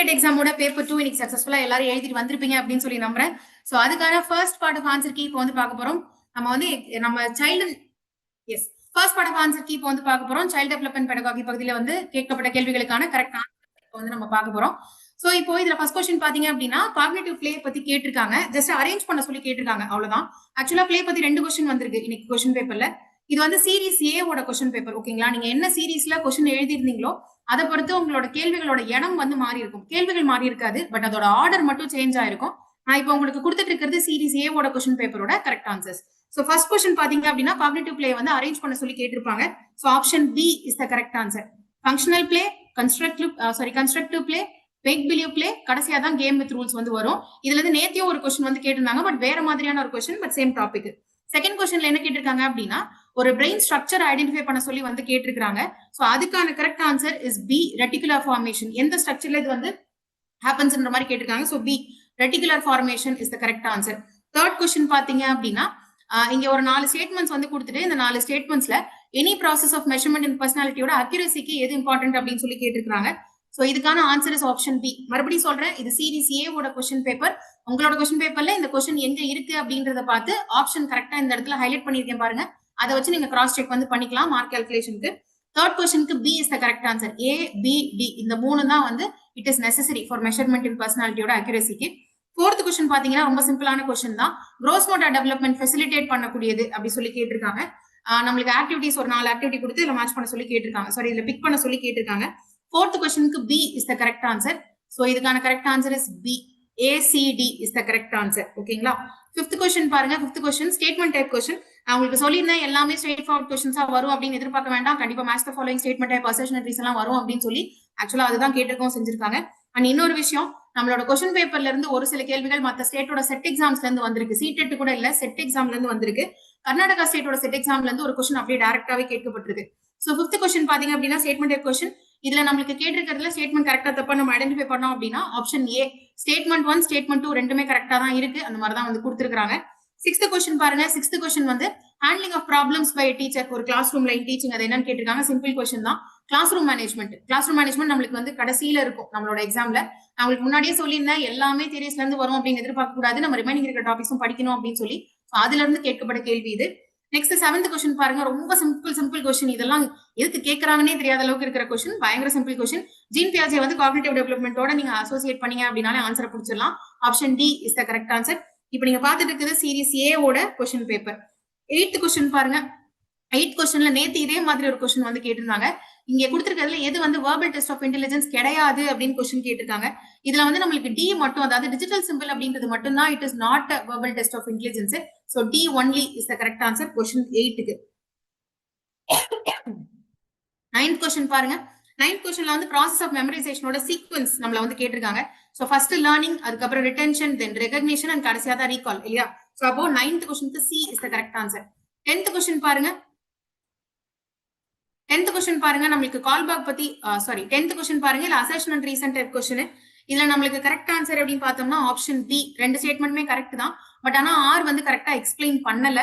Dead எக்ஸாமோட paper two இன்னைக்கு சக்சஸ்ஃபுல்லா எல்லாரும் எழுதிட்டு வந்திருப்பீங்க அப்படின்னு சொல்லி நம்புறேன். சோ அதுக்கான first part of answer key இப்போ வந்து பார்க்க போறோம். நம்ம வந்து நம்ம child S first part of answer key இப்போ வந்து பார்க்க போறோம். சைல்டு டெவலப்மெண்ட் பெடகாகி பகுதியில் வந்து கேட்கப்பட்ட கேள்விகளுக்கான கரெக்ட் ஆன்சர் வந்து நம்ம பார்க்க போறோம். சோ இப்போ இதுல ஃபர்ஸ்ட் கொஸ்டின் பாத்தீங்க அப்படின்னா காக்னேட்டிவ் பிளே பத்தி கேட்டிருக்காங்க. ஜஸ்ட் அரேஞ்ச் பண்ண சொல்லி கேட்டிருக்காங்க. அவ்வளவுதான். ஆக்சுவலா பிளே பத்தி ரெண்டு கொஸ்டின் வந்திருக்கு இன்னைக்கு கொஸ்டின் பேப்பர்ல இது வந்து சீரிஸ் ஏவோட கொஸ்டின் பேப்பர் ஓகேங்களா நீங்க என்ன சீரீஸ்ல கொஸ்டின் எழுதிருந்தீங்களோ அதை பொறுத்து உங்களோட கேள்விகளோட இடம் வந்து மாறி இருக்கும் கேள்விகள் மாறி இருக்காது பட் அதோட ஆர்டர் மட்டும் சேஞ்ச் ஆயிருக்கும். நான் இப்போ உங்களுக்கு கொடுத்துட்டு இருக்கிறது ஏ ஏவோட கொஸ்டின் பேப்பரோட correct answers so first question பாத்தீங்க அப்படின்னா காக்னேட்டிவ் பிளே வந்து அரேஞ்ச் பண்ண சொல்லி கேட்டிருப்பாங்க. So option B is the correct answer functional play constructive sorry constructive play make believe play கடைசியா தான் கேம் வித் ரூல்ஸ் வந்து வரும். இதுல இருந்து நேத்தியும் ஒரு கொஸ்டின் வந்து கேட்டிருந்தாங்க பட் வேற மாதிரியான ஒரு question but same topic second கொஸ்டின்ல என்ன கேட்டிருக்காங்க அப்படின்னா ஒரு பிரெயின் ஸ்ட்ரக்சர் ஐடென்டிஃபை பண்ண சொல்லி வந்து கேட்டிருக்காங்க ஸோ அதுக்கான correct answer is B reticular formation எந்த ஸ்ட்ரக்சர்ல இது வந்து ஹேப்பன்ஸ்ன்ற மாதிரி கேட்டிருக்காங்க. So B reticular formation is the correct answer third question பாத்தீங்க அப்படின்னா இங்க ஒரு நாலு ஸ்டேட்மெண்ட்ஸ் வந்து கொடுத்துட்டு இந்த நாலு ஸ்டேட்மெண்ட்ஸ்ல any process of measurement in பர்சனாலிட்டியோட அக்யூரசிக்கு எது இம்பார்ட்டன்ட் அப்படின்னு சொல்லி கேட்டிருக்காங்க ஸோ இதுக்கான ஆன்சர் இஸ் ஆப்ஷன் பி மறுபடியும் சொல்றேன் இது சீரிஸ் ஏவோட கொஸ்டின் பேப்பர் உங்களோட கொஸ்டின் பேப்பர்ல இந்த கொஸ்டின் எங்க இருக்கு அப்படின்றத பார்த்து ஆப்ஷன் கரெக்டா இந்த இடத்துல ஹைலைட் பண்ணிருக்கேன் பாருங்க. அதை வச்சு நீங்க கிராஸ் செக் வந்து பண்ணிக்கலாம் மார்க் கால்குலேஷனுக்கு தேர்ட் கொஸ்டினுக்கு B is the correct answer A B D இந்த மூணு தான் வந்து it is necessary for measurement in பர்சனாலிட்டியோட அக்யூரசிக்கு ஃபோர்த் கொஸ்டின் பாத்தீங்கன்னா ரொம்ப சிம்பிளான கொஸ்டின் தான். க்ரோஸ் மோட்டா டெவலப்மெண்ட் ஃபெசிலிட்டேட் பண்ணக்கூடியது அப்படி சொல்லி கேட்டிருக்காங்க. நம்மளுக்கு ஆக்டிவிட்டிஸ் ஒரு நாலு ஆக்டிவிட்டி கொடுத்து இதுல மேட்ச் பண்ண சொல்லி கேட்டிருக்காங்க. சாரி இதுல பிக் பண்ண சொல்லி கேட்டிருக்காங்க. ஃபோர்த் கொஸ்டினுக்கு B is the correct answer so இதுக்கான correct answer is B ACD is the correct answer ஓகேங்களா ஃபிஃப்த் கொஸ்டின் பாருங்க. Fifth question statement type question நான் உங்களுக்கு சொல்லியிருந்தேன் எல்லாமே ஸ்ட்ரெயிட் ஃபார்வர்ட் கொஸ்டின்ஸா வரும் அப்படின்னு எதிர்பார்க்க வேண்டாம். கண்டிப்பா match the following statement type எல்லாம் வரும் அப்படின்னு சொல்லி ஆக்சுவலா அதுதான் கேட்டிருக்கோம் செஞ்சிருக்காங்க. அண்ட் இன்னொரு விஷயம் நம்மளோட கொஸ்டின் பேப்பர்ல இருந்து ஒரு சில கேள்விகள் மற்ற ஸ்டேட்டோட செட் எக்ஸாம்ஸ்ல இருந்து வந்திருக்கு. சீட்டெட் கூட இல்ல செட் எக்ஸாம்ல இருந்து வந்திருக்கு. கர்நாடகா ஸ்டேட்டோட செட் எக்ஸாம்ல இருந்து ஒரு கொஸ்டின் அப்படியே டேரக்டாவே கேட்கப்பட்டிருக்கு. சோ ஃபிஃப்த் கொஸ்டின் பாத்தீங்க அப்படின்னா ஸ்டேட்மெண்ட் டைப் கொஸ்டின் இதுல நம்மளுக்கு கேட்டிருக்கிறதுல ஸ்டேட்மெண்ட் கரெக்டா தப்பா நம்ம ஐடென்டிஃபை பண்ணோம் அப்படின்னா option A statement one statement two ரெண்டுமே கரெக்டா தான் இருக்கு. அந்த மாதிரி தான் வந்து கொடுத்துருக்காங்க சிக்ஸ்த் கொஸ்டின் பாருங்க. சிக்ஸ்த் கொஸ்டின் வந்து handling of problems by teacher ஒரு கிளாஸ் ரூம்ல டீச்சிங் அது என்னன்னு கேட்டிருக்காங்க. சிம்பிள் கொஸ்டின் தான். Class room management class room management நம்மளுக்கு வந்து கடைசியில இருக்கும் நம்மளோட எக்ஸாம்ல நான் உங்களுக்கு முன்னாடியே சொல்லியிருந்தேன் எல்லாமே தியரிஸ்ல இருந்து வரும் அப்படின்னு எதிர்பார்க்க கூடாது நம்ம ரிமைனிங் இருக்கிற டாபிக்ஸும் படிக்கணும் அப்படின்னு சொல்லி. அதுல இருந்து கேட்கப்பட்ட கேள்வி இது. நெக்ஸ்ட் செவன்த் கொஸ்டின் பாருங்க. ரொம்ப சிம்பிள் சிம்பிள் கொஸ்டின் இதெல்லாம் எதுக்கு கேட்கறாங்கன்னே தெரியாத அளவுக்கு இருக்கிற கொஸ்டின் பயங்கர சிம்பிள் கொஸ்டின் ஜீன் பியாஜே வந்து காக்னேட்டிவ் டெவலப்மெண்டோட நீங்க அசோசியேட் பண்ணீங்க அப்படின்னாலே ஆன்சரை பிடிச்சிடலாம். Option D is the correct answer இப்போ நீங்க பாத்துட்டு இருக்குது சீரிஸ் ஏவோட கொஸ்டின் பேப்பர் எயித்து கொஸ்டின் பாருங்க. எயிட் கொஸ்டின்ல நேத்து இதே மாதிரி ஒரு கொஸ்டின் வந்து கேட்டிருந்தாங்க. இங்க கொடுத்திருக்கிறதுல எது வந்து வேர்பல் டெஸ்ட் ஆஃப் இன்டெலிஜென்ஸ் கிடையாது அப்படின்னு கொஸ்டின் கேட்டிருக்காங்க. இதுல வந்து நம்மளுக்கு டி மட்டும் அதாவது டிஜிட்டல் சிம்பிள் அப்படின்றது மட்டும் தான் it is not verbal test of intelligence so D only is the correct answer question எயிட்டுக்கு நைன்த் கொஸ்டின் பாருங்க. நைன்த் கொஸ்டின்ல வந்து ப்ராசஸ் ஆஃப் மெமரைசேஷனோட சீக்வன்ஸ் நம்மள வந்து கேட்டிருக்காங்க. ஸோ ஃபர்ஸ்ட் லேர்னிங் அதுக்கப்புறம் ரிட்டென்ஷன் தென் ரெகக்னிஷன் அண்ட் கடைசியா தான் ரீகால் இல்லையா? ஸோ அப்போ நைன்த் கொஸ்டினுக்கு C is the correct answer tenth question பாருங்க. டென்த் கொஸ்டின் பாருங்க நம்மளுக்கு கால் பேக் பத்தி சாரி டென்த் கொஸ்டின் பாருங்க இல்ல assertion and reason type question இதுல நம்மளுக்கு கரெக்ட் ஆன்சர் அப்படின்னு பார்த்தோம்னா ஆப்ஷன் பி ரெண்டு ஸ்டேட்மெண்ட்மே கரெக்ட் தான். பட் ஆனா ஆர் வந்து கரெக்டா எக்ஸ்பிளைன் பண்ணல.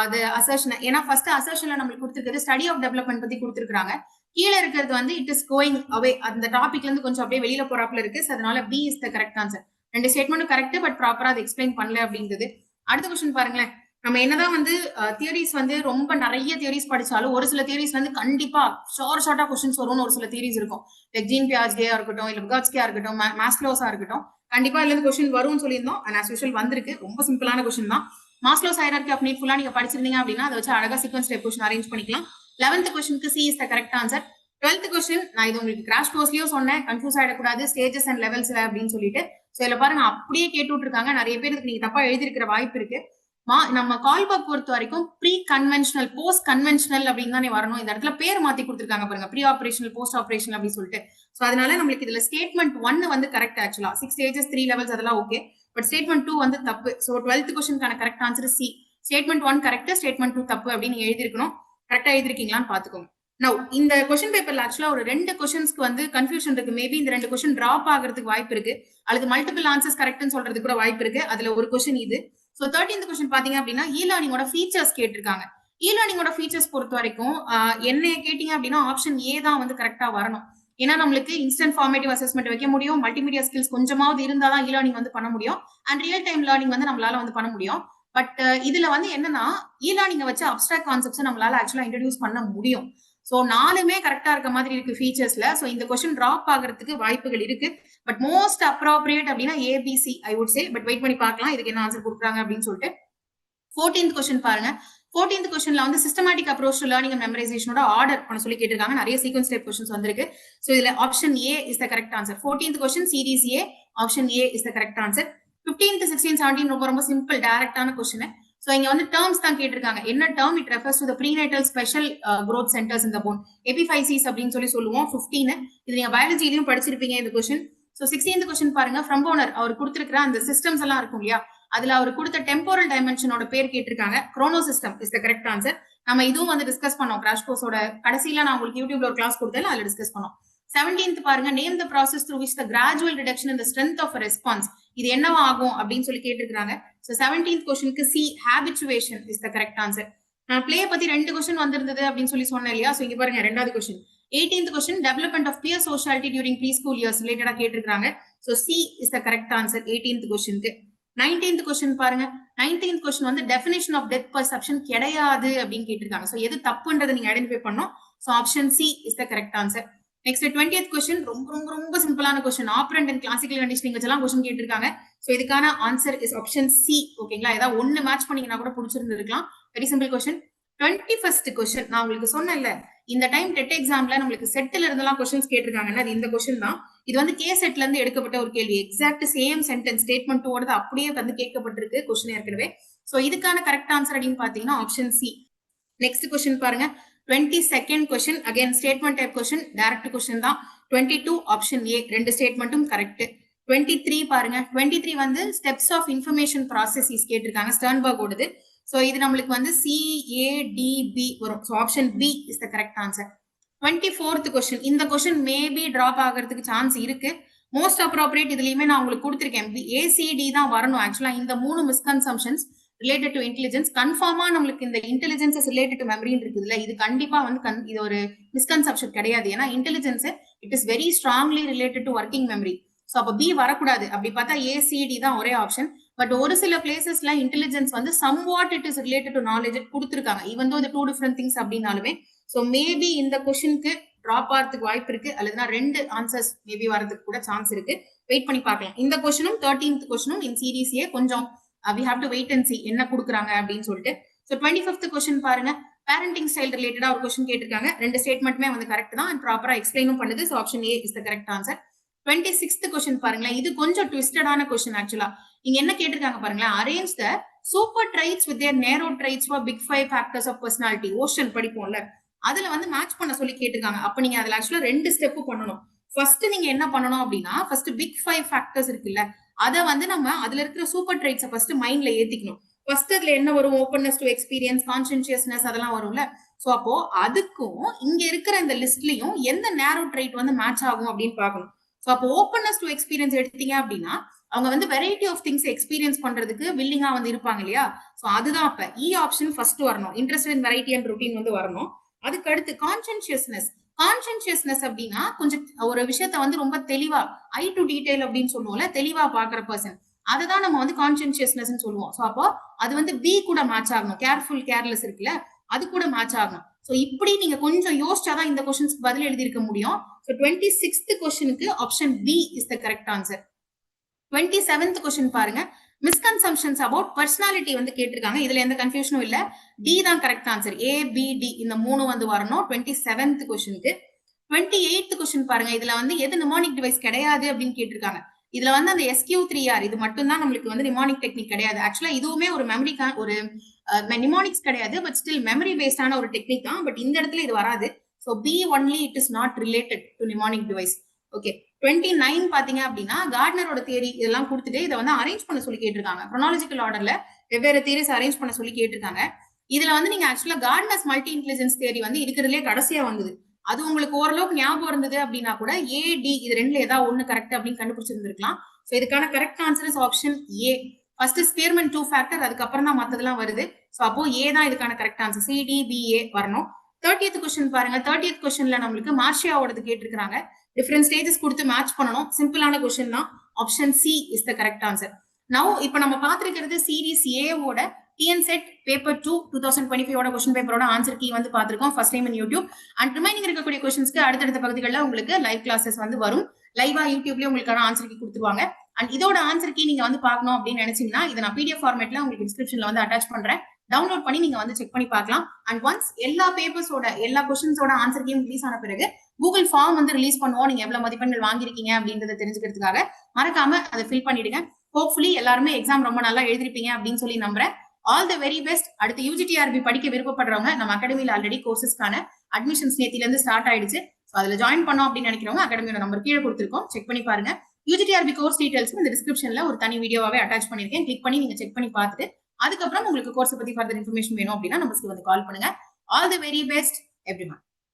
அது அசர்ஷன் ஏன்னா ஃபர்ஸ்ட் அசர்ஷன்ல நம்மளுக்கு கொடுத்துருக்கிறது ஸ்டடி ஆஃப் டெவலப்மெண்ட் பத்தி கொடுத்துருக்காங்க கீழே இருக்கிறது வந்து இட் இஸ் கோயிங் அவே அந்த டாபிக்ல இருந்து கொஞ்சம் அப்படியே வெளியில போறாப்ல இருக்கு. அதனால B is the correct answer ரெண்டு ஸ்டேட்மெண்ட்டும் கரெக்ட் பட் ப்ராப்பரா அதை எக்ஸ்பிளைன் பண்ணல அப்படின்றது. அடுத்த கொஸ்டின் பாருங்களேன். நம்ம என்னதான் வந்து தியரிஸ் வந்து ரொம்ப நிறைய தியரிஸ் படிச்சாலும் ஒரு சில தியரிஸ் வந்து கண்டிப்பா ஷார்ட் ஷார்ட்டா கொஸ்டின்ஸ் வரும்னு ஒரு சில தியரிஸ் இருக்கும். லைக் ஜீன் பியாஜ்கேயா இருக்கட்டும் இல்ல விகாட்ஸ்கேயா இருக்கட்டும் மாஸ்லோஸா இருக்கட்டும். கண்டிப்பா இதுல இருந்து கொஸ்டின் வரும்னு சொல்லியிருந்தோம். அண்ட் ஆஸ் யூஷுவல் வந்திருக்கு. ரொம்ப சிம்பிளான கொஸ்டின் தான். மாஸ்லோஸ் ஹைரார்கி ஆஃப் நீட் ஃபுல்லா நீங்க படிச்சிருந்தீங்க அப்படின்னா அதை வச்சு அழகா சீக்வன்ஸ் டைப் கொஸ்டின் அரேஞ்ச் பண்ணிக்கலாம். லெவன்த் கொஸ்டினுக்கு C is the correct answer twelfth question நான் இது உங்களுக்கு கிராஷ் கோர்ஸ்லயும் சொன்னேன். கன்ஃபியூஸ் ஆயிடக்கூடாது. ஸ்டேஜஸ் அண்ட் லெவல்ஸ்ல அப்படின்னு சொல்லிட்டு. சோ இதுல பாருங்க அப்படியே கேட்டு விட்டுருக்காங்க. நிறைய பேருக்கு நீங்க தப்பா எழுதிருக்கிற வாய்ப்பு இருக்கு. மா நம்ம கால்பாக் பொறுத்த வரைக்கும் ப்ரீ கன்வென்ஷனல் போஸ்ட் கன்வென்ஷனல் அப்படின்னு தானே வரணும். இந்த இடத்துல பேர் மாத்தி கொடுத்துருக்காங்க பாருங்க. ப்ரீ ஆபரேஷனல் போஸ்ட் ஆபரேஷன் அப்படின்னு சொல்லிட்டு. சோ அதனால நம்மளுக்கு இதுல ஸ்டேட்மெண்ட் ஒன்னு வந்து correct actually six stages three levels அதெல்லாம் ஓகே பட் ஸ்டேட்மெண்ட் டூ வந்து தப்பு. So twelfth கொஸ்டினுக்கான correct answer C statement one correct statement two தப்பு அப்படின்னு எழுதிருக்கணும் கரெக்டா எழுதிருக்கீங்களான்னு பாத்துக்கோங்க நோ இந்த கொஸ்டின் பேப்பர்ல ஆக்சுவலா ஒரு ரெண்டு கொஸ்டின்ஸ்க்கு வந்து கன்ஃபியூஷன் இருக்கு. மேபி இந்த ரெண்டு கொஸ்டின் டிராப் ஆகிறதுக்கு வாய்ப்பு இருக்கு. அல்லது மல்டிபிள் ஆன்சர்ஸ் கரெக்ட்னு சொல்றதுக்கு கூட வாய்ப்பு இருக்கு. அதுல ஒரு கொஸ்டின் இது. சோ தேர்ட்டீன்த் கொஸ்டின் பாத்தீங்க அப்படின்னா இ லேர்னிங்கோட ஃபீச்சர்ஸ் கேட்டிருக்காங்க. இ லேர்னிங்கோட ஃபீச்சர்ஸ் பொறுத்த வரைக்கும் என்ன கேட்டீங்க அப்படின்னா ஆப்ஷன் ஏ தான் வந்து கரெக்டா வரணும். ஏன்னா நம்மளுக்கு இன்ஸ்டன்ட் ஃபார்மேட்டிவ் அசஸ்மெண்ட் வைக்க முடியும். மல்டிமீடியா ஸ்கில்ஸ் கொஞ்சமாவது இருந்தா தான் இ லேர்னிங் வந்து பண்ண முடியும். அண்ட் ரியல் டைம் லேர்னிங் வந்து நம்மளால வந்து பண்ண முடியும். பட் uh, இதுல வந்து என்னன்னா ஈலானிங்க வச்சு அப்ட்ராக்ட் கான்செப்ட்ஸ் நம்மளால ஆக்சுவலா இன்ட்ரடியூஸ் பண்ண முடியும். ஸோ நாலுமே கரெக்டா இருக்க மாதிரி இருக்கு ஃபீச்சர்ஸ்ல ஸோ இந்த கொஸ்டின் டிராப் ஆகிறதுக்கு வாய்ப்புகள் இருக்கு. பட் மோஸ்ட் அப்ரோப்ரியேட் அப்படின்னா ABC I would say but wait பண்ணி பார்க்கலாம். இதுக்கு என்ன ஆன்சர் கொடுக்குறாங்க அப்படின்னு சொல்லிட்டு. ஃபோர்டீன்த் கொஸ்டின் பாருங்க. ஃபோர்டீன்த் கொஸ்டின்ல வந்து சிஸ்டமேட்டிக் அப்ரோச் டு லேர்னிங் மெமரைசேஷனோட ஆர்டர் பண்ண சொல்லி கேட்டிருக்காங்க. நிறைய சீக்வன்ஸ் டைப் கொஸ்டின்ஸ் வந்திருக்கு. ஸோ இதுல option A is the correct answer fourteenth question series A option A is the correct answer fifteenth sixteen seventeen ரொம்ப ரொம்ப சிம்பிள் டைரக்டான கொஸ்டின் ஸோ இங்க வந்து டேர்ம்ஸ் தான் கேட்டிருக்காங்க. என்ன term it refers to the prenatal special growth centres இந்த bone epiphysis அப்படின்னு சொல்லி சொல்லுவோம் ஃபிஃப்டீன் இது நீங்க பயாலஜிலையும் படிச்சிருப்பீங்க இந்த கொஸ்டின் ஸோ சிக்ஸ்டீன்த் கொஸ்டின் பாருங்க. ஃப்ரம் ஓனர் அவர் கொடுத்திருக்கிற அந்த சிஸ்டம்ஸ் எல்லாம் இருக்கும் இல்லையா? அதுல அவர் கொடுத்த டெம்போரல் டைமென்ஷனோட பேர் கேட்டிருக்காங்க. Chrono system is the correct answer நம்ம இதுவும் வந்து டிஸ்கஸ் பண்ணோம். கிராஷ் கோர்ஸோட கடைசியில நான் உங்களுக்கு யூடியூப்ல ஒரு கிளாஸ் கொடுத்தேன். அதுல டிஸ்கஸ் பண்ணோம். செவன்டீன்த் பாருங்க. Name the process through which the gradual reduction இந்த ஸ்ட்ரென்த் ஆஃப் ரெஸ்பான்ஸ் இது என்னவா ஆகும் அப்படின்னு சொல்லி கேட்டிருக்கிறாங்க. ஸோ செவன்டீன்த் கொஸ்டினுக்கு C habituation is the correct answer நான் பிளே பத்தி ரெண்டு கொஸ்டின் வந்திருந்தது அப்படின்னு சொல்லி சொன்னேன் இல்லையா? ஸோ இங்க பாருங்க ரெண்டாவது question eighteenth question development of peer sociality during preschool years ரிலேட்டடா கேட்டிருக்காங்க so C is the correct answer eighteenth கொஸ்டினுக்கு நைன்டீன்த் கொஸ்டின் பாருங்க. நைன்டீன்த் கொஸ்டின் வந்து டெஃபினேஷன் ஆஃப் டெத் பர்செப்ஷன் கிடையாது அப்படின்னு கேட்டிருக்காங்க. ஸோ எது தப்புன்றதை நீங்க ஐடென்டிஃபை பண்ணோம் so option C is the correct answer next twenty question ரொம்ப ரொம்ப ரொம்ப சிம்பிளான question operant and classical conditioning வச்செல்லாம் question கேட்டிருக்காங்க. ஸோ இதுக்கான ஆன்சர் இஸ் ஆப்ஷன் சி ஓகேங்களா ஏதாவது ஒன்னு மேட்ச் பண்ணீங்கன்னா கூட பிடிச்சிருந்துருக்கலாம். Very simple question twenty first question நான் உங்களுக்கு சொன்னேன்ல இந்த டைம் டெட் எக்ஸாம்ல நம்மளுக்கு செட்டில் இருந்தெல்லாம் கொஸ்டின்ஸ் கேட்டிருக்காங்கன்னா அது இந்த கொஸ்டின் தான். இது வந்து கே செட்ல இருந்து எடுக்கப்பட்ட ஒரு கேள்வி. எக்ஸாக்ட் சேம் சென்டென்ஸ் ஸ்டேட்மெண்ட்டோட அப்படியே வந்து கேட்கப்பட்டிருக்கு கொஸ்டின் ஏற்கனவே ஸோ இதுக்கான கரெக்ட் ஆன்சர் அப்படின்னு பாத்தீங்கன்னா ஆப்ஷன் சி நெக்ஸ்ட் கொஸ்டின் பாருங்க. Twenty second question again statement type question direct question தான். டுவெண்ட்டி டூ ஆப்ஷன் ஏ ரெண்டு ஸ்டேட்மெண்ட்டும் கரெக்ட் டுவெண்ட்டி த்ரீ பாருங்க. டுவெண்ட்டி த்ரீ வந்து ஸ்டெப்ஸ் ஆஃப் இன்ஃபர்மேஷன் ப்ராசஸிஸ் கேட்டிருக்காங்க ஸ்டர்ன்பர்க் ஓடுது ஸோ இது நம்மளுக்கு வந்து சிஏடிபி வரும் so option B is the correct answer twenty fourth question இந்த கொஸ்டின் மேபி டிராப் ஆகிறதுக்கு சான்ஸ் இருக்கு. மோஸ்ட் அப்ரோப்ரியேட் இதுலயுமே நான் உங்களுக்கு கொடுத்துருக்கேன். ஏசிடி தான் வரணும். ஆக்சுவலா இந்த மூணு மிஸ்கன்சம்ஷன்ஸ் ரிலேட்டட் டு இன்டெலிஜென்ஸ் கன்ஃபார்மா நம்மளுக்கு இந்த இன்டெலிஜென்ஸ் ரிலேட்டட் டு மெமரின்னு இருக்குதுல்ல இது கண்டிப்பா வந்து கன் இது ஒரு மிஸ்கன்செப்ஷன் கிடையாது. ஏன்னா intelligence it is very strongly related to working memory so அப்போ பி வரக்கூடாது. அப்படி பார்த்தா ஏசிடி தான் ஒரே ஆப்ஷன் பட் ஒரு சில பிளேசஸ்ல இன்டெலிஜென்ஸ் வந்து somewhat it is related to knowledge கொடுத்துருக்காங்க. Even though two different things அப்படின்னாலுமே. ஸோ மேபி இந்த கொஷனுக்கு ட்ராப் ஆகிறதுக்கு வாய்ப்பு இருக்கு. அல்லதுனா ரெண்டு ஆன்சர்ஸ் மேபி வரதுக்கு கூட சான்ஸ் இருக்கு. வெயிட் பண்ணி பார்க்கலாம். இந்த கொஷனும் தேர்ட்டீன்த் கொஷனும் இன் சீரீஸே கொஞ்சம் we have to wait and C என்ன கொடுக்குறாங்க அப்படின்னு சொல்லிட்டு. ஸோ டுவெண்ட்டி ஃபிஃப்த் கொஸ்டின் பாருங்க பேரண்டிங் ஸ்டைல் ரிலேட்டடா ஒரு கொஸ்டின் கேட்டிருக்காங்க. ரெண்டு ஸ்டேட்மெண்ட்டுமே வந்து கரெக்ட் தான். அண்ட் ப்ராப்பரா எக்ஸ்பிளைனும் பண்ணுது. So option A is the correct answer twenty sixth question பாருங்களேன். இது கொஞ்சம் ட்விஸ்டடான கொஸ்டின் ஆக்சுவலா இங்க என்ன கேட்டிருக்காங்க பாருங்களேன். Arrange the super traits with their narrow traits for big five factors of personality OCEAN படிப்போம்ல. அதுல வந்து மேட்ச் பண்ண சொல்லி கேட்டிருக்காங்க. அப்ப நீங்க அதுல ஆக்சுவலா ரெண்டு ஸ்டெப் பண்ணணும். ஃபர்ஸ்ட் நீங்க என்ன பண்ணணும் அப்படின்னா ஃபர்ஸ்ட் பிக் ஃபைவ் ஃபேக்டர்ஸ் இருக்குல்ல. அதை வந்து நம்ம அதுல இருக்கிற சூப்பர் ட்ரைட்ஸை ஃபர்ஸ்ட் மைண்ட்ல ஏத்திக்கணும். ஃபர்ஸ்ட் அதுல என்ன வரும்? ஓப்பன்னஸ் டு எக்ஸ்பீரியன்ஸ் கான்சியன்சியஸ்னஸ் அதெல்லாம் வரும்ல. ஸோ அப்போ அதுக்கும் இங்க இருக்கிற இந்த லிஸ்ட்லயும் எந்த நேரோ ட்ரைட் வந்து மேட்ச் ஆகும் அப்படின்னு பார்க்கணும். ஸோ அப்போ ஓப்பன்னஸ் டு எக்ஸ்பீரியன்ஸ் எடுத்தீங்க அப்படின்னா அவங்க வந்து வெரைட்டி ஆஃப் திங்ஸ் எக்ஸ்பீரியன்ஸ் பண்றதுக்கு வில்லிங்கா வந்து இருப்பாங்க இல்லையா? ஸோ அதுதான் அப்ப இ ஆப்ஷன் ஃபர்ஸ்ட் வரணும். Interest in variety and routine வந்து வரணும். அதுக்கு அடுத்து கான்சியன்சியஸ்னஸ் கான்சியன்சியஸ்னஸ் அப்படின்னா கொஞ்சம் ஒரு விஷயத்த வந்து ரொம்ப தெளிவா ஐ டு டீடைல் அப்படின்னு சொல்லுவோம்ல தெளிவா பாக்குற பர்சன் அதுதான் நம்ம வந்து கான்சியன்சியஸ்னஸ் சொல்லுவோம். ஸோ அப்போ அது வந்து பி கூட மேட்ச் ஆகணும். கேர்ஃபுல் கேர்லெஸ் இருக்குல்ல அது கூட மேட்ச் ஆகணும். ஸோ இப்படி நீங்க கொஞ்சம் யோசிச்சாதான் இந்த கொஸ்டின்ஸ்க்கு பதில் எழுதியிருக்க முடியும். ஸோ டுவெண்ட்டி சிக்ஸ்த் கொஸ்டினுக்கு option B is the correct answer twenty seventh question பாருங்க. மிஸ்கன்சம்ஷன்ஸ் அபவுட் பர்சனாலிட்டி வந்து கேட்டிருக்காங்க. இதுல எந்த கன்ஃபியூஷனும் இல்ல. டி தான் correct answer A B D இந்த மூணு வந்து வரணும். டுவெண்ட்டி செவன்த் கொஸ்டினுக்கு டுவெண்ட்டி எயித் கொஸ்டின் பாருங்க. இதுல வந்து எது நிமானிக் டிவைஸ் கிடையாது அப்படின்னு கேட்டிருக்காங்க. இதுல வந்து அந்த எஸ்கியூ த்ரீ ஆர் இது மட்டும் தான் நம்மளுக்கு வந்து நிமானிக் டெக்னிக் கிடையாது. ஆக்சுவலா இதுவுமே ஒரு மெமரி ஒரு நிமானிக்ஸ் கிடையாது. பட் ஸ்டில் மெமரி பேஸ்டான ஒரு டெக்னிக் தான். பட் இந்த இடத்துல இது வராது. So B only it is not related to mnemonic device okay twenty nine பாத்தீங்க அப்படின்னா கார்ட்னரோட தேரி இதெல்லாம் கொடுத்துட்டு இதை வந்து அரேஞ்ச் பண்ண சொல்லி கேட்டிருக்காங்க. க்ரொனாலஜிக்கல் ஆர்டர்ல வெவ்வேறு தேரிஸ் அரேஞ்ச் பண்ண சொல்லி கேட்டிருக்காங்க. இதுல வந்து நீங்க ஆக்சுவலா கார்ட்னர்ஸ் மல்டி இன்டெலிஜென்ஸ் தேரி வந்து இருக்கிறதுலே கடைசியா வந்தது. அது உங்களுக்கு ஓரளவுக்கு ஞாபகம் இருந்தது அப்படின்னா கூட ஏ டி இது ரெண்டுல ஏதாவது ஒண்ணு கரெக்ட் அப்படின்னு கண்டுபிடிச்சிருந்திருக்கலாம். ஸோ இதுக்கான correct answer is option A first Spearman two factor அதுக்கப்புறம் தான் மத்ததெல்லாம் வருது. ஸோ அப்போ ஏ தான் இதுக்கான கரெக்ட் ஆன்சர் சிடி பிஏ வரணும். தேர்ட்டியத் கொஸ்டின் பாருங்க. தேர்ட்டியத் கொஸ்டின்ல நம்மளுக்கு மார்ஷியாவோடது கேட்டிருக்காங்க டிஃப்ரெண்ட் ஸ்டேஜஸ் கொடுத்து மேட்ச் பண்ணணும். சிம்பிளான கொஸ்டின் தான். Option C is the correct answer now இப்போ நம்ம பார்த்திருக்கிறது சீரிஸ் ஏவோட TN set paper two two thousand twenty ஃபைவோட question பேப்பரோட ஆன்சர் கீ வந்து பார்த்துருக்கோம். First time in YouTube and remaining இருக்கக்கூடிய கொஸ்டின்ஸ்க்கு அடுத்தடுத்த பகுதிகளில் உங்களுக்கு லைவ் கிளாஸஸ் வந்து வரும். லைவா யூடியூப்லயே உங்களுக்கான ஆன்சர் கீ கொடுத்துருவாங்க. அண்ட் இதோட ஆன்சர் கீ நீங்க வந்து பார்க்கணும் அப்படின்னு நினைச்சீங்கன்னா இதை நான் பிடிஎஃப் ஃபார்மேட்ல உங்களுக்கு டிஸ்கிரிப்ஷன்ல வந்து அட்டாச் பண்றேன். டவுன்லோட் பண்ணி நீங்க வந்து செக் பண்ணி பார்க்கலாம். அண்ட் ஒன்ஸ் எல்லா பேப்பர்ஸோட எல்லா கொஸ்டின்ஸோட ஆன்சர் கேம் ரிலீஸ் ஆன பிறகு கூகுள் ஃபார்ம் வந்து ரிலீஸ் பண்ணுவோம் நீங்க எவ்வளவு மதிப்பெண்கள் வாங்கியிருக்கீங்க அப்படின்றத தெரிஞ்சுக்கிறதுக்காக மறக்காம அதை ஃபில் பண்ணிடுங்க. ஹோப்ஃபுல்லி எல்லாருமே எக்ஸாம் ரொம்ப நல்லா எழுதிருப்பீங்க அப்படின்னு சொல்லி நம்புறேன். ஆல் த வெரி பெஸ்ட் அடுத்து யூஜிடிஆர்பி படிக்க விருப்பப்படுறவங்க நம்ம அகாடமியில் ஆல்ரெடி கோர்சஸ்க்கான அட்மிஷன்ஸ் நேத்தில இருந்து ஸ்டார்ட் ஆயிடுச்சு. ஸோ அதுல ஜாயின் பண்ணோம் அப்படின்னு நினைக்கிறவங்க அகாடமியோட நம்பர் கீழே கொடுத்துருக்கோம். செக் பண்ணி பாருங்க. யூஜிடிஆர்பி கோர்ஸ் டீடைல்ஸ் இந்த டிஸ்கிரிப்ஷன்ல ஒரு தனி வீடியோவாவே அட்டாச் பண்ணிருக்கேன் கிளிக் பண்ணி நீங்க செக் பண்ணி பார்த்துட்டு அதுக்கப்புறம் உங்களுக்கு கோர்ஸ் பத்தி ஃபர்தர் இன்ஃபர்மேஷன் வேணும் அப்படின்னா நம்ம வந்து கால் பண்ணுங்க. All the very best every